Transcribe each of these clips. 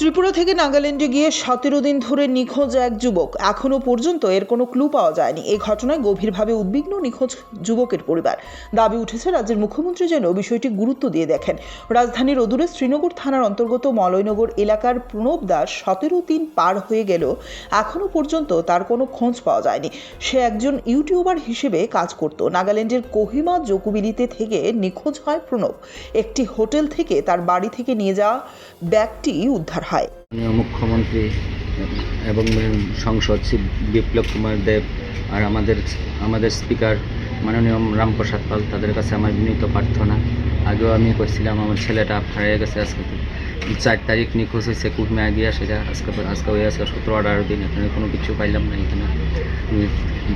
ত্রিপুরা থেকে নাগাল্যান্ডে গিয়ে সতেরো দিন ধরে নিখোঁজ এক যুবক। এখনও পর্যন্ত এর কোনো ক্লু পাওয়া যায়নি। এই ঘটনায় গভীরভাবে উদ্বিগ্ন নিখোঁজ যুবকের পরিবার। দাবি উঠেছে, রাজ্যের মুখ্যমন্ত্রী যেন বিষয়টি গুরুত্ব দিয়ে দেখেন। রাজধানীর অদূরে শ্রীনগর থানার অন্তর্গত মলয়নগর এলাকার প্রণব দাস সতেরো দিন পার হয়ে গেল। এখনও পর্যন্ত তার কোনো খোঁজ পাওয়া যায়নি। সে একজন ইউটিউবার হিসেবে কাজ করত। নাগাল্যান্ডের কোহিমা জকুবিলিতে থেকে নিখোঁজ হয় প্রণব। একটি হোটেল থেকে তার বাড়ি থেকে নিয়ে যাওয়া ব্যাগটি উদ্ধার হয়। মুখ্যমন্ত্রী এবং সংসদ বিপ্লব কুমার দেব আর আমাদের আমাদের স্পিকার মাননীয় রামপ্রসাদ পাল, তাদের কাছে আমার বিনীত প্রার্থনা। আগেও আমি করছিলাম আমার ছেলেটা হারিয়ে গেছে আজকে। চার তারিখ নিখোঁজ হয়েছে কুটমে গিয়া সেটা আজকে আজকে হয়ে আজকে সতেরো আঠারো দিন, এখানে কোনো কিছু পাইলাম না এখানে।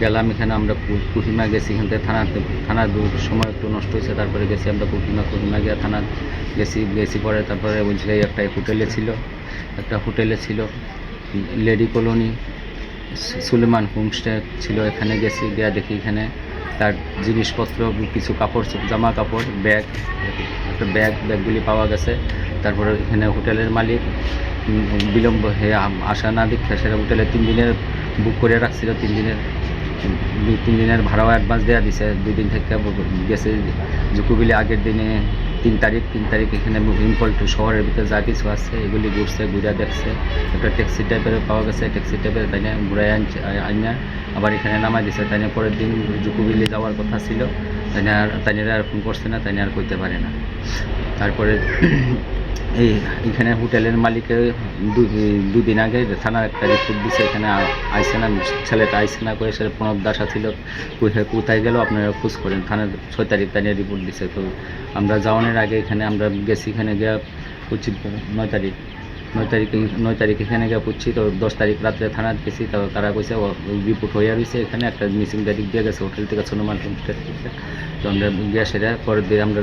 গেলাম এখানে, আমরা কুহিমা গেছি এখান থেকে থানাতে, থানার দূর সময় একটু নষ্ট হয়েছে তারপরে গেছি আমরা কুহিমা কুহিমা গিয়া থানা গেছি গেছি পরে তারপরে বলছিল একটা হোটেলে ছিল। একটা হোটেলে ছিল, লেডি কলোনি, সুলেমান হোমস্টে ছিল, এখানে গেছি, গিয়া দেখি এখানে তার জিনিসপত্র, কিছু কাপড়, জামা কাপড়, ব্যাগ, একটা ব্যাগ, ব্যাগগুলি পাওয়া গেছে। তারপরে এখানে হোটেলের মালিক বিলম্ব হয়ে আসা না দেখে সেটা হোটেলে তিন দিনের বুক করে রাখছিল, তিন দিনের, দুই, তিন দিনের ভাড়াও অ্যাডভান্স দেওয়া দিছে। দুই দিন থেকে গেছে জুকুবিলি আগের দিনে তিন তারিখ তিন তারিখ এখানে ইম্পল্টু শহরের ভিতরে যা কিছু আছে, এগুলি ঘুরছে, ঘুরে দেখছে। একটা ট্যাক্সি টাইপের পাওয়া গেছে ট্যাক্সি টাইপের তাই না ঘুরে আনছে আইনা। আবার এখানে নামাই দিছে। তাই পরের দিন জুকুবিলি যাওয়ার কথা ছিল। তাই আর তাই আর ফোন করছে না তাই আর কইতে পারে না। তারপরে এই এখানে হোটেলের মালিকের দুদিন আগে থানার একটা রিপোর্ট দিছে। এখানে আইসে না, ছেলেটা আইসে না করে সে প্রণব দাস ছিল কোথায় কোথায় গেল? আপনারা খোঁজ করেন। থানার ছয় তারিখ তাই রিপোর্ট দিছে। তো আমরা যাওয়ানোর আগে এখানে আমরা গেছি। এখানে গিয়ে পড়ছি নয় তারিখ নয় তারিখ নয় তারিখ এখানে গিয়ে পড়ছি তো দশ তারিখ রাত্রে থানার গেছি, তো তারা কইছে রিপোর্ট হয়ে রয়েছে এখানে, একটা মিসিং তারিখ দিয়ে গেছে হোটেল থেকে সোনমান হোমস্টে থেকে তো আমরা গিয়ে সেটা পরের দিন আমরা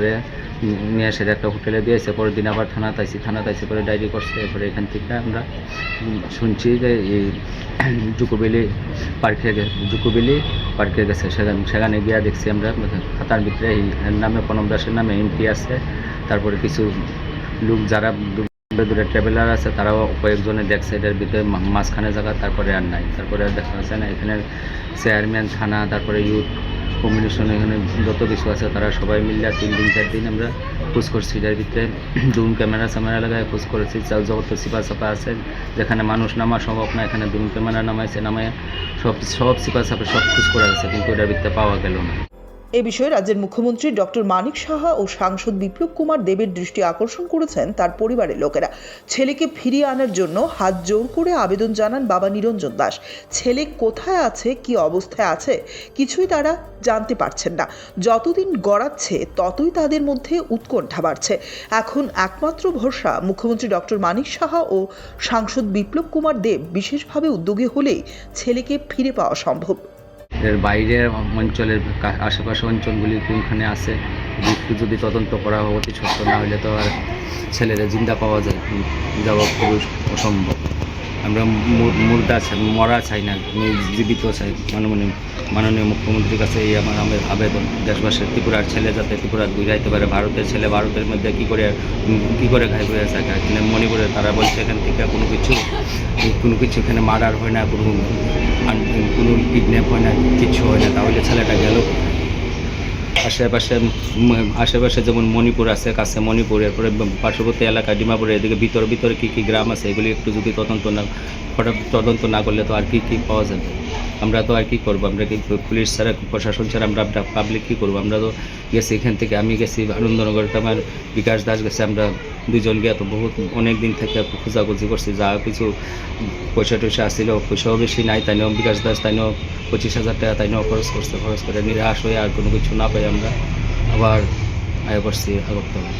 নিয়ে সেটা একটা হোটেলে দিয়েছে, পরের দিন আবার থানা তাইছি থানা তাইছি করে ডায়েরি করছে, এরপরে এখান থেকে আমরা শুনছি যে এই জুকোবেলি পার্কে জুকোবেলি পার্কে গেছে, সেখানে সেখানে গিয়ে দেখছি আমরা, খাতার ভিতরে এই নামে প্রণব দাসের নামে এন্ট্রি আছে, তারপরে কিছু লোক যারা দূরে দূরে ট্রাভেলার আছে, তারাও কয়েকজনে দেখছে এটার ভিতরে মাঝখানে জায়গা, তারপরে আর নাই। তারপরে আর দেখা যাচ্ছে না, এখানে চেয়ারম্যান থানা, তারপরে ইউথ কম্বিনেশন এখানে যত কিছু আছে, তারা সবাই মিলে তিন দিন, চার দিন আমরা খোঁজ করছি। এটার ভিতরে ড্রোন ক্যামেরা স্যামেরা লাগায় খোঁজ করেছি। যত সিপা সাপা আছে, যেখানে মানুষ নামা সম্ভব না, এখানে ড্রোন ক্যামেরা নামাইছে নামায় সব সব সিপা সাপে সব খোঁজ করা গেছে, কিন্তু এটার ভিতরে পাওয়া গেল না। এ বিষয়ে রাজ্যের মুখ্যমন্ত্রী ডক্টর মানিক সাহা ও সাংসদ বিপ্লব কুমার দেবের দৃষ্টি আকর্ষণ করেছেন তার পরিবারের লোকেরা। ছেলেকে ফিরিয়ে আনার জন্য হাত জোর করে আবেদন জানান বাবা নিরঞ্জন দাস। ছেলে কোথায় আছে, কি অবস্থায় আছে, কিছুই তারা জানতে পারছেন না। যতদিন গড়াচ্ছে, ততই তাদের মধ্যে উৎকণ্ঠা বাড়ছে। এখন একমাত্র ভরসা মুখ্যমন্ত্রী ডক্টর মানিক সাহা ও সাংসদ বিপ্লব কুমার দেব বিশেষভাবে উদ্যোগী হলেই ছেলেকে ফিরে পাওয়া সম্ভব। এর বাইরের অঞ্চলের আশেপাশে অঞ্চলগুলি কোনখানে আছে, একটু যদি তদন্ত করা হয় অতি সত্য না হলে তো আর ছেলেরা জিন্দা পাওয়া যায় যাওয়া খুবই অসম্ভব। আমরা মুর্দা মরা চাই না আমি জীবিত চাই। মাননীয় মাননীয় মুখ্যমন্ত্রীর কাছে এই আমার আমার আবেদন। দেশবাসীর ত্রিপুরার ছেলে যাতে ত্রিপুরা ঘুরাইতে পারে, ভারতের ছেলে ভারতের মধ্যে কী করে কী করে ঘাই হয়ে থাকে এখানে মণিপুরে তারা বলছে, এখান থেকে কোনো কিছু কোনো কিছু এখানে মার্ডার হয় না, কোনো কোনো কিডন্যাপ হয় না, কিছু হয় না। তাহলে ছেলেটা গেল। আশেপাশে আশেপাশে যেমন মণিপুর আছে, কাছে মণিপুর, এরপরে পার্শ্ববর্তী এলাকা ডিমাপুরের এদিকে ভিতর, ভিতরে কী কী গ্রাম আছে, এগুলি একটু যদি তদন্ত না তদন্ত না করলে তো আর কী কী পাওয়া যাবে? আমরা তো আর কি করব? আমরা কি পুলিশ ছাড়া, প্রশাসন ছাড়া আমরা পাবলিক কী করব? আমরা তো গেছি এখান থেকে, আমি গেছি আনন্দনগর আমার বিকাশ দাস গেছে, আমরা দুজন গিয়ে তো বহুত অনেক দিন থেকে খোঁজাখুঁজি করছি, যা কিছু পয়সা টয়সা আসছিল পয়সাও বেশি নাই তাই নিয়েও বিকাশ দাস তাই নিয়েও পঁচিশ হাজার টাকা তাই নিয়েও খরচ করছে, খরচ করে নিরাশ হয়ে আর কোনো কিছু না পাই আমরা, আবার আয় করছি আগরতলা